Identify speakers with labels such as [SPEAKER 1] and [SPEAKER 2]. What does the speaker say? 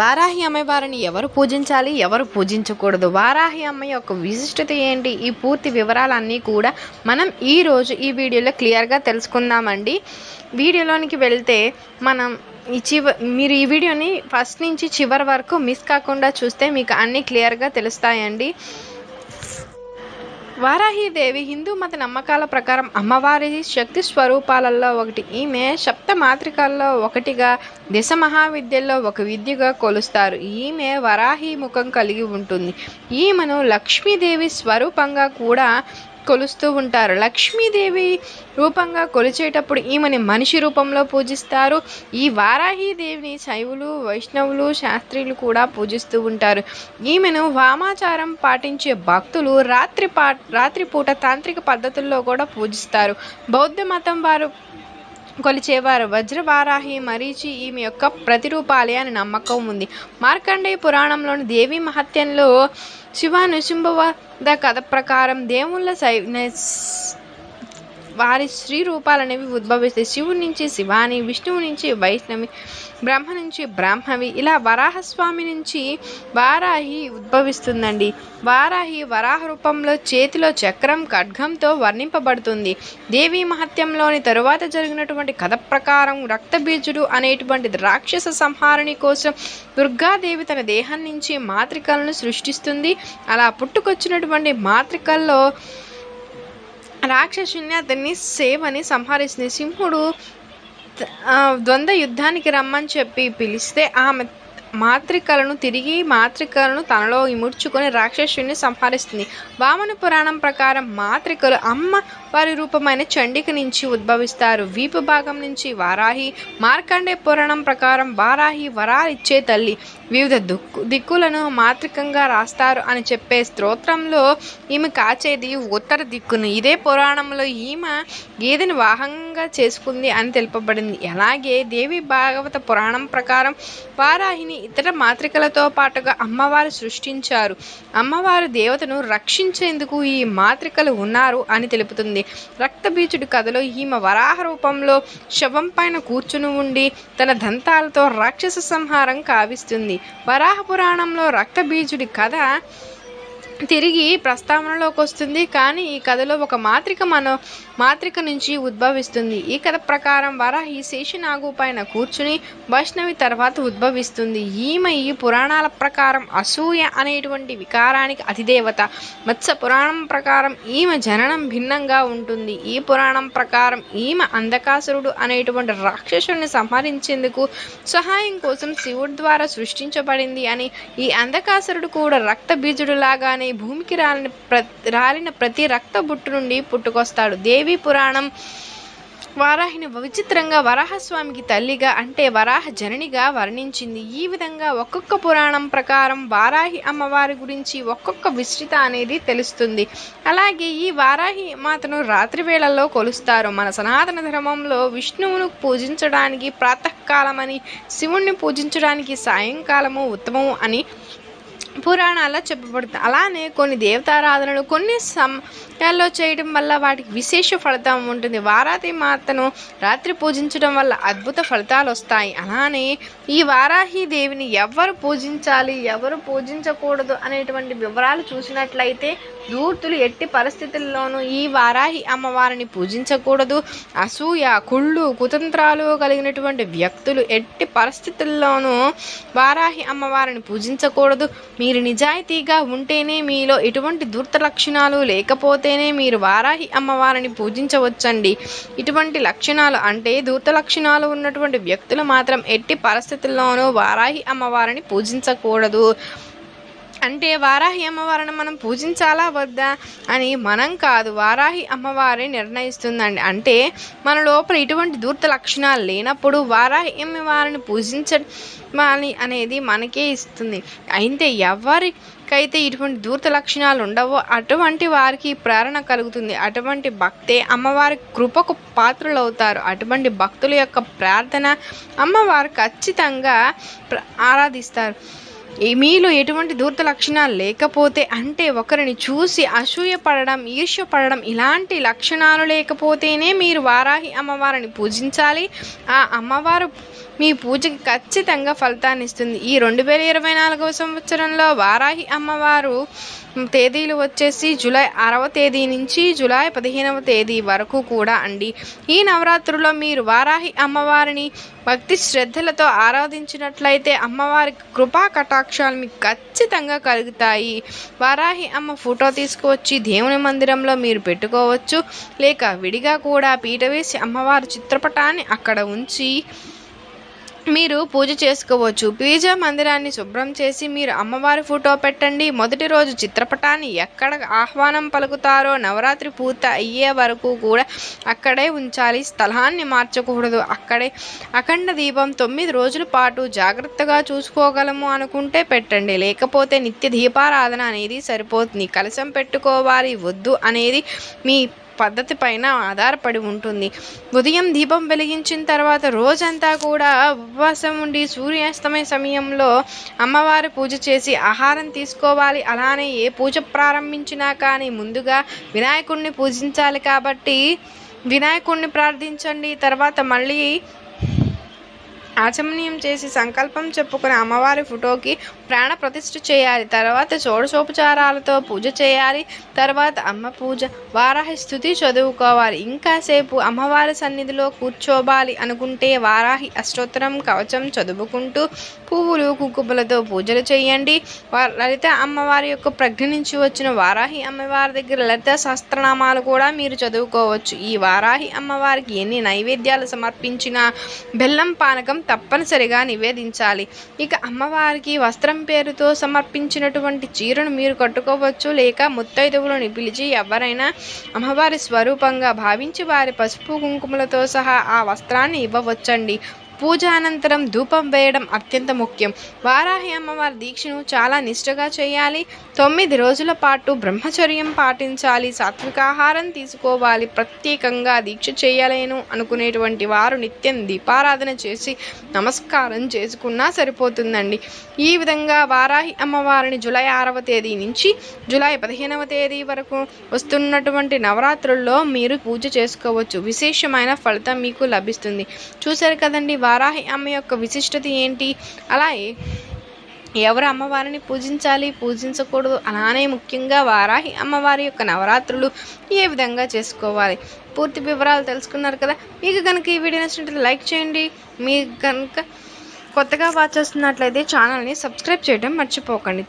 [SPEAKER 1] వారాహి అమ్మవారిని ఎవరు పూజించాలి ఎవరు పూజించకూడదు? వారాహి అమ్మ యొక్క విశిష్టత ఏంటి? ఈ పూర్తి వివరాలన్నీ కూడా మనం ఈరోజు ఈ వీడియోలో క్లియర్గా తెలుసుకుందామండి. వీడియోలోనికి వెళ్తే మనం ఈ చివ మీరు ఈ వీడియోని ఫస్ట్ నుంచి చివరి వరకు మిస్ కాకుండా చూస్తే మీకు అన్నీ క్లియర్గా తెలుస్తాయండి. వారాహీదేవి హిందూ మత నమ్మకాల ప్రకారం అమ్మవారి శక్తి స్వరూపాలలో ఒకటి. ఈమె సప్త మాత్రికల్లో ఒకటిగా దిశ మహావిద్యల్లో ఒక విద్యగా కొలుస్తారు. ఈమె వరాహి ముఖం కలిగి ఉంటుంది. ఈమెను లక్ష్మీదేవి స్వరూపంగా కూడా కొలుస్తూ ఉంటారు. లక్ష్మీదేవి రూపంగా కొలిచేటప్పుడు ఈమెని మనిషి రూపంలో పూజిస్తారు. ఈ వారాహీదేవిని శైవులు వైష్ణవులు శాస్త్రీయులు కూడా పూజిస్తూ ఉంటారు. ఈమెను వామాచారం పాటించే భక్తులు రాత్రి పా రాత్రిపూట తాంత్రిక పద్ధతుల్లో కూడా పూజిస్తారు. బౌద్ధ మతం వారు కొలిచేవారు. వజ్రవారాహి మరీచి ఈమె యొక్క ప్రతిరూపాలే అని నమ్మకం ఉంది. మార్కండేయ పురాణంలోని దేవి మహత్యంలో శివ నృసింహవద కథ ప్రకారం దేవుళ్ళ సై వారి స్త్రీ రూపాలు అనేవి ఉద్భవిస్తాయి. శివుడి నుంచి శివాని విష్ణువు నుంచి వైష్ణవి బ్రహ్మ నుంచి బ్రాహ్మవి ఇలా వరాహస్వామి నుంచి వారాహి ఉద్భవిస్తుందండి. వారాహి వరాహ రూపంలో చేతిలో చక్రం ఖడ్గంతో వర్ణింపబడుతుంది. దేవి మహత్యంలోని తరువాత జరిగినటువంటి కథ ప్రకారం రక్తబీజుడు అనేటువంటి రాక్షస సంహారణి కోసం దుర్గాదేవి తన దేహం నుంచి మాత్రికలను సృష్టిస్తుంది. అలా పుట్టుకొచ్చినటువంటి మాత్రికల్లో రాక్షసుని అతన్ని సేవని సంహరిస్తుంది. సింహుడు ద్వంద్వ యుద్ధానికి రమ్మని చెప్పి పిలిస్తే ఆమె మాత్రికలను తిరిగి మాత్రికలను తనలో ఇముడ్చుకొని రాక్షసుని సంహరిస్తుంది. వామన పురాణం ప్రకారం మాత్రికలు అమ్మ వారి రూపమైన చండిక నుంచి ఉద్భవిస్తారు. వీపు భాగం నుంచి వారాహి మార్కండే పురాణం ప్రకారం వారాహి వరాలిచ్చే తల్లి. వివిధ దుక్కు దిక్కులను మాత్రికంగా రాస్తారు అని చెప్పే స్తోత్రంలో ఈమె కాచేది ఉత్తర దిక్కును. ఇదే పురాణంలో ఈమె గేదెని వాహంగా చేసుకుంది అని తెలుపబడింది. అలాగే దేవి భాగవత పురాణం ప్రకారం వారాహిని ఇతర మాత్రికలతో పాటుగా అమ్మవారు సృష్టించారు. అమ్మవారు దేవతను రక్షించేందుకు ఈ మాత్రికలు ఉన్నారు అని తెలుపుతుంది. రక్తబీజుడి కథలో ఈమె వరాహ రూపంలో శవం పైన కూర్చుని ఉండి తన దంతాలతో రాక్షస సంహారం కావిస్తుంది. వరాహ పురాణంలో రక్తబీజుడి కథ తిరిగి ప్రస్తావనలోకి వస్తుంది. కానీ ఈ కథలో ఒక మాత్రిక మన మాత్రిక నుంచి ఉద్భవిస్తుంది. ఈ కథ ప్రకారం వరాహి శేషనాగు పైన కూర్చుని వైష్ణవి తర్వాత ఉద్భవిస్తుంది. ఈమె ఈ పురాణాల ప్రకారం అసూయ అనేటువంటి వికారానికి అధిదేవత. మత్స్య పురాణం ప్రకారం ఈమె జననం భిన్నంగా ఉంటుంది. ఈ పురాణం ప్రకారం ఈమె అంధకాసురుడు అనేటువంటి రాక్షసుని సంహరించేందుకు సహాయం కోసం శివుడి ద్వారా సృష్టించబడింది అని ఈ అంధకాసురుడు కూడా రక్త బీజుడు లాగానే భూమికి రాలిన ప్ర రాలిన ప్రతి రక్త బుట్టు నుండి పుట్టుకొస్తాడు. దేవి పురాణం వారాహిని విచిత్రంగా వరాహస్వామికి తల్లిగా అంటే వరాహ జననిగా వర్ణించింది. ఈ విధంగా ఒక్కొక్క పురాణం ప్రకారం వారాహి అమ్మవారి గురించి ఒక్కొక్క విస్తృత అనేది తెలుస్తుంది. అలాగే ఈ వారాహి మాతను రాత్రి వేళల్లో కొలుస్తారు. మన సనాతన ధర్మంలో విష్ణువును పూజించడానికి ప్రాతకాలమని శివుణ్ణి పూజించడానికి సాయంకాలము ఉత్తమము అని పురాణాల్లో చెప్పబడుతుంది అలానే కొన్ని దేవతారాధనలు కొన్ని సమయాల్లో చేయడం వల్ల వాటికి విశేష ఫలితం ఉంటుంది. వారాతి మాతను రాత్రి పూజించడం వల్ల అద్భుత ఫలితాలు వస్తాయి. అలానే ఈ వారాహి దేవిని ఎవరు పూజించాలి ఎవరు పూజించకూడదు అనేటువంటి వివరాలు చూసినట్లయితే దూర్తులు ఎట్టి పరిస్థితుల్లోనూ ఈ వారాహి అమ్మవారిని పూజించకూడదు. అసూయ కుళ్ళు కుతంత్రాలు కలిగినటువంటి వ్యక్తులు ఎట్టి పరిస్థితుల్లోనూ వారాహి అమ్మవారిని పూజించకూడదు. మీరు నిజాయితీగా ఉంటేనే మీలో ఎటువంటి ధూర్త లక్షణాలు లేకపోతేనే మీరు వారాహి అమ్మవారిని పూజించవచ్చండి. ఇటువంటి లక్షణాలు అంటే ధూర్త లక్షణాలు ఉన్నటువంటి వ్యక్తులు మాత్రం ఎట్టి పరిస్థితుల్లోనూ వారాహి అమ్మవారిని పూజించకూడదు. అంటే వారాహి అమ్మవారిని మనం పూజించాలా వద్దా అని మనం కాదు. వారాహి అమ్మవారి నిర్ణయిస్తుందండి. అంటే మన లోపల ఇటువంటి దూర్త లక్షణాలు లేనప్పుడు వారాహి అమ్మవారిని పూజించాలి అనేది మనకే ఇస్తుంది. అయితే ఎవరికైతే ఇటువంటి దూర్త లక్షణాలు ఉండవో అటువంటి వారికి ప్రేరణ కలుగుతుంది. అటువంటి భక్తే అమ్మవారి కృపకు పాత్రలు అవుతారు అటువంటి భక్తుల యొక్క ప్రార్థన అమ్మవారు ఖచ్చితంగా ఆరాధిస్తారు. మీలో ఎటువంటి దూర్త లక్షణాలు లేకపోతే అంటే ఒకరిని చూసి అసూయ పడడం ఈర్ష్య పడడం ఇలాంటి లక్షణాలు లేకపోతేనే మీరు వారాహి అమ్మవారిని పూజించాలి. ఆ అమ్మవారు మీ పూజకి ఖచ్చితంగా ఫలితాన్ని ఇస్తుంది. ఈ రెండు వేల ఇరవై నాలుగవ సంవత్సరంలో వారాహి అమ్మవారు తేదీలు వచ్చేసి జూలై ఆరవ తేదీ నుంచి జూలై పదిహేనవ తేదీ వరకు కూడా అండి. ఈ నవరాత్రుల్లో మీరు వారాహి అమ్మవారిని భక్తి శ్రద్ధలతో ఆరాధించినట్లయితే అమ్మవారి కృపా కటాక్షాలు మీకు ఖచ్చితంగా కలుగుతాయి. వారాహి అమ్మ ఫోటో తీసుకువచ్చి దేవుని మందిరంలో మీరు పెట్టుకోవచ్చు. లేక విడిగా కూడా పీట వేసి అమ్మవారి చిత్రపటాన్ని అక్కడ ఉంచి మీరు పూజ చేసుకోవచ్చు. పీజా మందిరాన్ని శుభ్రం చేసి మీరు అమ్మవారి ఫోటో పెట్టండి. మొదటి రోజు చిత్రపటాన్ని ఎక్కడ ఆహ్వానం పలుకుతారో నవరాత్రి పూర్తి అయ్యే వరకు కూడా అక్కడే ఉంచాలి. స్థలాన్ని మార్చకూడదు. అక్కడే అఖండ దీపం తొమ్మిది రోజుల పాటు జాగ్రత్తగా చూసుకోగలము అనుకుంటే పెట్టండి. లేకపోతే నిత్య దీపారాధన అనేది సరిపోతుంది. కలశం పెట్టుకోవాలి. వద్దు అనేది మీ పద్ధతి పైన ఆధారపడి ఉంటుంది. ఉదయం దీపం వెలిగించిన తర్వాత రోజంతా కూడా ఉపవాసం ఉండి సూర్యాస్తమయ సమయంలో అమ్మవారి పూజ చేసి ఆహారం తీసుకోవాలి. అలానే ఏ పూజ ప్రారంభించినా కానీ ముందుగా వినాయకుడిని పూజించాలి కాబట్టి వినాయకుడిని ప్రార్థించండి. తర్వాత మళ్ళీ ఆచమనీయం చేసి సంకల్పం చెప్పుకుని అమ్మవారి ఫోటోకి ప్రాణ ప్రతిష్ఠ చేయాలి. తర్వాత షోడశోపచారాలతో పూజ చేయాలి. తర్వాత అమ్మ పూజ వారాహి స్థుతి చదువుకోవాలి. ఇంకాసేపు అమ్మవారి సన్నిధిలో కూర్చోవాలి అనుకుంటే వారాహి అష్టోత్తరం కవచం చదువుకుంటూ పువ్వులు కుంకుమలతో పూజలు చేయండి. లలిత అమ్మవారి యొక్క ప్రజ్ఞ నుంచి వచ్చిన వారాహి అమ్మవారి దగ్గర లలిత సహస్రనామాలు కూడా మీరు చదువుకోవచ్చు. ఈ వారాహి అమ్మవారికి ఎన్ని నైవేద్యాలు సమర్పించినా బెల్లం పానకం తప్పనిసరిగా నివేదించాలి. ఇక అమ్మవారికి వస్త్రం పేరుతో సమర్పించినటువంటి చీరను మీరు కట్టుకోవచ్చు. లేక ముత్తైదువులను పిలిచి ఎవరైనా అమ్మవారి స్వరూపంగా భావించి వారి పసుపు కుంకుమలతో సహా ఆ వస్త్రాన్ని ఇవ్వవచ్చండి. పూజ అనంతరం ధూపం వేయడం అత్యంత ముఖ్యం. వారాహి అమ్మవారి దీక్షను చాలా నిష్ఠగా చేయాలి. తొమ్మిది రోజుల పాటు బ్రహ్మచర్యం పాటించాలి. సాత్వికాహారం తీసుకోవాలి. ప్రత్యేకంగా దీక్ష చేయలేను అనుకునేటువంటి వారు నిత్యం దీపారాధన చేసి నమస్కారం చేసుకున్నా సరిపోతుందండి. ఈ విధంగా వారాహి అమ్మవారిని జూలై ఆరవ తేదీ నుంచి జూలై పదిహేనవ తేదీ వరకు వస్తున్నటువంటి నవరాత్రుల్లో మీరు పూజ చేసుకోవచ్చు. విశేషమైన ఫలితం మీకు లభిస్తుంది. చూశారు కదండి వారాహి అమ్మ యొక్క విశిష్టత ఏంటి? అలాగే ఎవరు అమ్మవారిని పూజించాలి పూజించకూడదు అలానే ముఖ్యంగా వారాహి అమ్మవారి యొక్క నవరాత్రులు ఏ విధంగా చేసుకోవాలి? పూర్తి వివరాలు తెలుసుకున్నారు కదా? మీకు కనుక ఈ వీడియో నచ్చినట్లయితే లైక్ చేయండి. మీకు కనుక కొత్తగా వాచ్ చేస్తున్నట్లయితే ఛానల్ని సబ్స్క్రైబ్ చేయడం మర్చిపోకండి.